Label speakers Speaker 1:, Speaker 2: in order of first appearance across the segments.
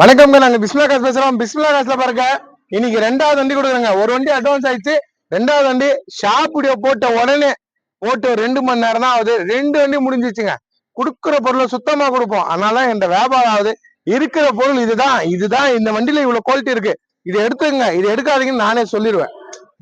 Speaker 1: வணக்கம் நாங்க பிஸ்மிலா காசு பேசுறோம். பிஸ்மிலா காசுல பாருங்க. இன்னைக்கு ரெண்டாவது வண்டி கொடுக்குறாங்க. ஒரு வண்டி அட்வான்ஸ் ஆயிடுச்சு. ரெண்டாவது வண்டி ஷாப்புடைய போட்ட உடனே போட்டு ஒரு ரெண்டு மணி நேரம் தான் ஆகுது. ரெண்டு வண்டி முடிஞ்சிச்சுங்க. கொடுக்குற பொருளை சுத்தமா கொடுப்போம். அதனால இந்த வியாபாரம் ஆகுது. இருக்கிற பொருள் இதுதான். இதுதான் இந்த வண்டியில இவ்வளவு குவாலிட்டி இருக்கு. இதை எடுத்துங்க இதை எடுக்காதீங்கன்னு நானே சொல்லிடுவேன்.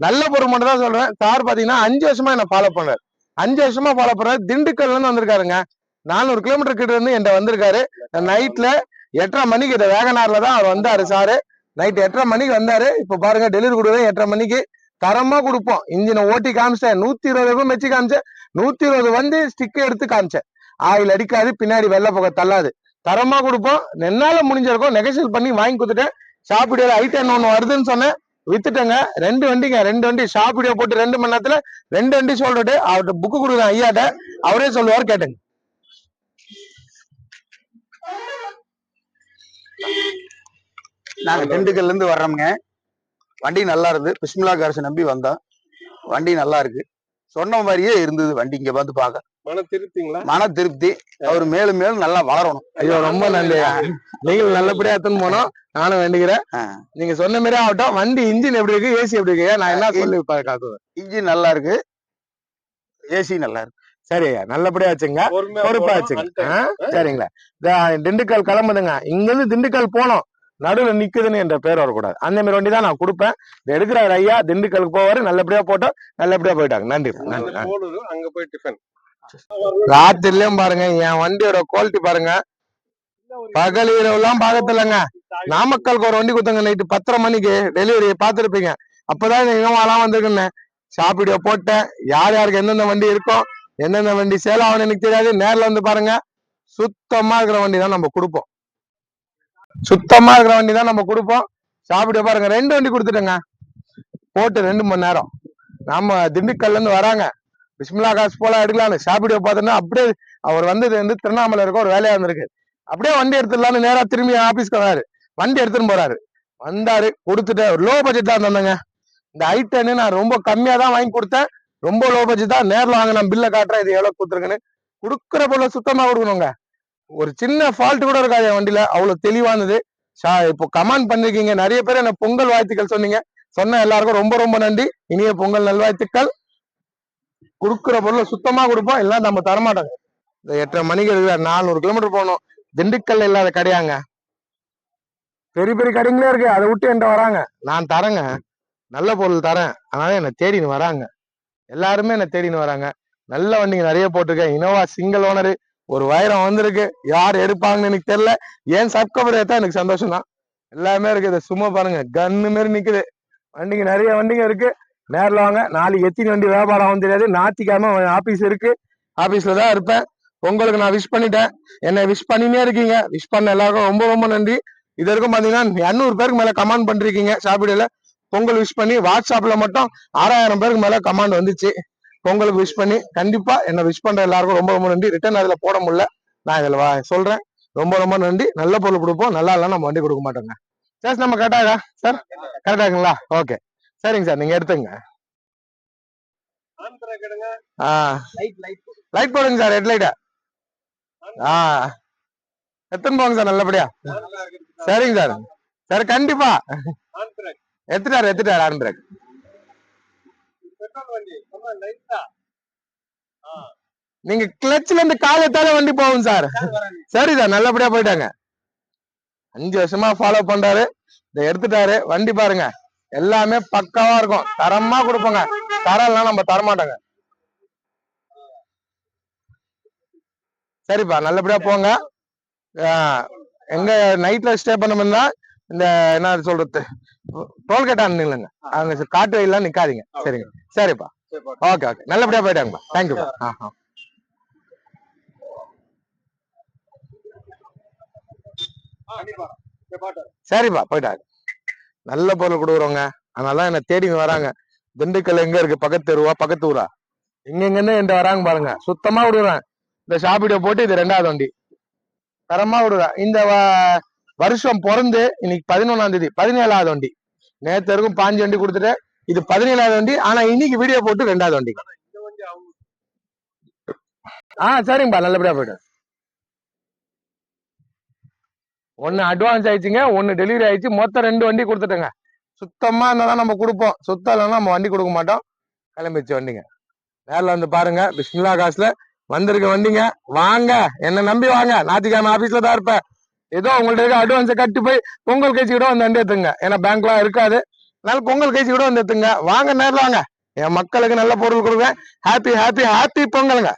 Speaker 1: நல்ல பொருள் மட்டும் தான் சொல்றேன். சார் பாத்தீங்கன்னா அஞ்சு வருஷமா என்ன ஃபாலோ பண்றாரு. அஞ்சு வருஷமா ஃபாலோ பண்றாரு. திண்டுக்கல்ல இருந்து வந்திருக்காருங்க. நானூறு கிலோமீட்டர் கிட்ட இருந்து என்கிட்ட வந்திருக்காரு. நைட்ல எட்டரை மணிக்கு இந்த வேகனார்ல தான் அவர் வந்தாரு சாரு நைட் எட்டரை மணிக்கு வந்தாரு. இப்ப பாருங்க டெலிவரி கொடுக்குறது எட்டரை மணிக்கு. தரமா கொடுப்போம். இன்ஜினை ஓட்டி காமிச்சேன். நூத்தி இருபது மெச்சு காமிச்சேன். நூத்தி இருபது வந்து ஸ்டிக் எடுத்து காமிச்சேன். ஆயில் அடிக்காது பின்னாடி வெள்ளை புகை தள்ளாது. தரமா கொடுப்போம். என்னால முடிஞ்சிருக்கும் நெகோசியல் பண்ணி வாங்கி கொடுத்துட்டேன். ஷாப்பிடியோ ஐட்டன் ஒன்று வருதுன்னு சொன்னேன். வித்துட்டேங்க. ரெண்டு வண்டிங்க ரெண்டு வண்டி. ஷாப்பிடியோ போட்டு ரெண்டு மணி நேரத்துல ரெண்டு வண்டி சொல்லிட்டு அவர்கிட்ட புக்கு கொடுக்குறேன் ஐயாட்ட. அவரே சொல்லுவார் கேட்டுங்க.
Speaker 2: நாங்க திண்டுக்கல்ல இருந்து வர்றோம்ங்க. வண்டி நல்லா இருந்து. பிஸ்மிலா காரசை நம்பி வந்தோம். வண்டி நல்லா இருக்கு. சொன்ன மாதிரியே இருந்தது வண்டி. இங்க வந்து பார்க்க
Speaker 3: மன திருப்திங்களா?
Speaker 2: மன திருப்தி. அவர் மேலும் மேலும் நல்லா வளரணும்.
Speaker 1: ஐயோ ரொம்ப நன்றி. நீங்களும் நல்லபடியா எடுத்துன்னு போனோம். நானும் வேண்டிக்கிறேன்.
Speaker 2: ஆ.
Speaker 1: நீங்க சொன்ன மாதிரி ஆகட்டும். வண்டி இன்ஜின் எப்படி இருக்கு? ஏசி எப்படி இருக்கு? நான் என்ன சொல்லி காட்டுவேன்?
Speaker 2: இன்ஜின் நல்லா இருக்கு. ஏசி நல்லா இருக்கு.
Speaker 1: சரி ஐயா. நல்லபடியா வச்சுங்க. பொறுப்பா வச்சுங்க? சரிங்களா. திண்டுக்கல் கிளம்புதுங்க. இங்க இருந்து திண்டுக்கல் போனோம். நடுவுல நிக்குதுன்னு என்ற பேர் வரக்கூடாது. அந்த மாதிரி வண்டி தான் நான் கொடுப்பேன். எடுக்கிறாரு ஐயா. திண்டுக்கலுக்கு போவாரு. நல்லபடியா போட்டோம். நல்லபடியா போயிட்டாங்க. நன்றி.
Speaker 3: அங்க போய் டிஃபன்
Speaker 1: ராத்திரிலயும் பாருங்க. என் வண்டியோட குவாலிட்டி பாருங்க. பகல் இரவுலாம் பாக்கத்தில்லங்க நாமக்கலுக்கு ஒரு வண்டி கொடுத்தாங்க. நைட்டு பத்தரை மணிக்கு டெலிவரி பார்த்துருப்பீங்க. அப்பதான் இந்த இனோவாலாம் வந்திருக்குன்னு. ஷாப்பிடியோ போட்டேன். யார் யாருக்கு எந்தெந்த வண்டி இருக்கோ என்னென்ன வண்டி சேல் ஆகணும் எனக்கு தெரியாது. நேரில் வந்து பாருங்க. சுத்தமா இருக்கிற வண்டி தான் நம்ம கொடுப்போம். சுத்தமா இருக்கிற வண்டி தான் நம்ம கொடுப்போம். ஷாப்பிடியோ பாருங்க. ரெண்டு வண்டி கொடுத்துட்டேங்க. போட்டு ரெண்டு மணி நேரம். நம்ம திண்டுக்கல்ல இருந்து வராங்க. பிஸ்மிலா காசு போல எடுக்கலாம்னு. ஷாப்பிடியோ பார்த்தோன்னா அப்படியே அவர் வந்தது வந்து திருவண்ணாமலை இருக்க ஒரு வேலையா இருந்திருக்கு. அப்படியே வண்டி எடுத்துடலான்னு நேரா திரும்பி ஆபீஸ்க்கு வராரு. வண்டி எடுத்துன்னு போறாரு. வந்தாரு கொடுத்துட்டு லோ பட்ஜெட் தான் தந்தாங்க இந்த ஐட்டன்னு நான் ரொம்ப கம்மியா தான் வாங்கி கொடுத்தேன். ரொம்ப லோ பட்ஜெட் தான். நேரில் வாங்க நான் பில்லை காட்டுறேன். இது எவ்வளோ கொடுத்துருக்குன்னு கொடுக்குற பொருளை சுத்தமாக கொடுக்கணுங்க. ஒரு சின்ன ஃபால்ட் கூட இருக்காது என் வண்டியில். அவ்வளோ தெளிவானது. ஷா- இப்போ கமெண்ட் பண்ணிருக்கீங்க. நிறைய பேர் என்ன பொங்கல் வாழ்த்துக்கள் சொன்னீங்க. சொன்ன எல்லாருக்கும் ரொம்ப ரொம்ப நன்றி. இனிய பொங்கல் நல்வாழ்த்துக்கள். கொடுக்குற பொருளை சுத்தமாக கொடுப்போம். எல்லாம் நம்ம தரமாட்டோங்க இந்த எட்டரை மணிக்கு இருக்கிற நானூறு கிலோமீட்டர் போகணும். திண்டுக்கல் இல்லாத கடையாங்க. பெரிய பெரிய கடைங்களே இருக்கு. அதை விட்டு என்கிட்ட வராங்க. நான் தரேங்க. நல்ல பொருள் தரேன். அதனால என்னை தேடின்னு வராங்க. எல்லாருமே என்னை தேடின்னு வராங்க. நல்ல வண்டிங்க நிறைய போட்டிருக்கேன். இனோவா சிங்கிள் ஓனர் ஒரு வைரம் வந்திருக்கு. யார் எடுப்பாங்கன்னு எனக்கு தெரியல. ஏன் சப்கவர் ஏத்தா எனக்கு சந்தோஷம் தான். எல்லாமே இருக்குது இதை சும்மா பாருங்க. கன்னு மாரி நிக்குது. வண்டிங்க நிறைய வண்டிங்க இருக்கு. நேரில் வாங்க. நாளைக்கு எத்தினி வண்டி வியாபாரம் ஆகும் தெரியாது. ஞாயிற்றுக்கிழமை ஆபீஸ் இருக்கு. ஆபீஸ்ல தான் இருப்பேன். உங்களுக்கு நான் விஷ் பண்ணிட்டேன். என்னை விஷ் பண்ணினே இருக்கீங்க. விஷ் பண்ண எல்லாருக்கும் ரொம்ப ரொம்ப நன்றி. இது வரைக்கும் பாத்தீங்கன்னா எண்ணூறு பேருக்கு மேல கமெண்ட் பண்ணிருக்கீங்க. சாப்பிடல பொங்கல் விஷ் பண்ணி வாட்ஸ்அப்ல மட்டும் ஆறாயிரம் பேருக்கு மேல கமாண்ட் வந்துச்சு. பொங்கலுக்கு விஷ் பண்ணி கண்டிப்பா என்ன விஷ் பண்ற எல்லாருக்கும் ரொம்ப ரொம்ப நன்றி. ரிட்டர்ன் அதுல போட முடியல. நான் இதுல வா- சொல்றேன். ரொம்ப ரொம்ப நன்றி. நல்ல பொருள் கொடுப்போம். நல்லா இல்ல நம்ம வண்டி கொடுக்க மாட்டோங்க. சார் நம்ம கரெக்டாக சார் கரெக்டாகுங்களா ஓகே சரிங்க சார் நீங்க எடுத்துங்க. ஆ.
Speaker 2: லைட்
Speaker 1: போடுங்க சார் ஹெட் லைட்டா ஆ. எத்தனை போங்க சார் நல்லபடியா? சரிங்க சார் சார் கண்டிப்பா.
Speaker 3: எடுத்துட்டாரு
Speaker 1: எத்துட்டாரு எத்துட்டாரு நீங்க கிளச்ல இருந்து காலத்தால வண்டி போகும் சார் சரி சார் நல்லபடியா போயிட்டாங்க. அஞ்சு வருஷமா ஃபாலோ பண்றாரு. இதை எடுத்துட்டாரு. வண்டி பாருங்க. எல்லாமே பக்காவா இருக்கும். தரமா கொடுப்போங்க. தரம்லாம் நம்ம தரமாட்டோங்க. சரிப்பா நல்லபடியா போங்க. ஆஹ் எங்க நைட்ல ஸ்டே பண்ணோம்னா இந்த என்ன சொல்றது? டோல்கேட் இல்லைங்க அங்க காட்டு வயல்லாம் நிக்காதீங்க. சரிங்க சரிப்பா. Okay okay. நல்லபடியா போயிட்டாங்கப்பா. தேங்க்யூப்பா ஆ சரிப்பா போயிட்டாங்க. நல்ல பொருள் கொடுக்குறோங்க அதனால என்ன தேடி வராங்க. திண்டுக்கல் எங்க இருக்கு? பக்கத்து தெருவா? பக்கத்து ஊரா? எங்க எங்கன்னு என்கிட்ட வராங்க பாருங்க. சுத்தமா விடுவேன் இந்த ஷாப்பிட போட்டு இது ரெண்டாவது வண்டி. தரமா விடுவேன் இந்த வருஷம் பிறந்து இன்னைக்கு பதினொன்னாம் தேதி பதினேழாவது வண்டி. நேத்து வரைக்கும் பாஞ்சு வண்டி கொடுத்துட்டு இது பதினேழாவது வண்டி ஆனா இன்னைக்கு வீடியோ போட்டு ரெண்டாவது வண்டி.
Speaker 3: வண்டி
Speaker 1: ஆ சரிங்கப்பா நல்லபடியா போயிட்டு ஒன்னு அட்வான்ஸ் ஆயிடுச்சுங்க ஒன்னு டெலிவரி ஆயிடுச்சு மொத்தம் ரெண்டு வண்டி கொடுத்துட்டேங்க. சுத்தமா இருந்தா தான் நம்ம கொடுப்போம். சுத்தம் இல்லைன்னா நம்ம வண்டி கொடுக்க மாட்டோம். கிளம்பிச்சு வண்டிங்க. நேரில் வந்து பாருங்க பிஸ்மில்லா காசுல வந்திருக்க வண்டிங்க. வாங்க என்ன நம்பி வாங்க. ஞாயிற்றுக்கிழமை ஆபீஸ்ல தான் இருப்பேன். ஏதோ உங்கள்ட்ட இருக்க அட்வான்ஸை கட்டி போய் பொங்கல் கழிச்சு கூட வந்து எடுத்துங்க ஏன்னா பேங்க்லாம் இருக்காது. அதனால பொங்கல் கழிச்சு கூட வந்து எடுத்துங்க வாங்க நேரில் வாங்க. என் மக்களுக்கு நல்ல பொருள் கொடுங்க. Happy happy happy பொங்கலுங்க.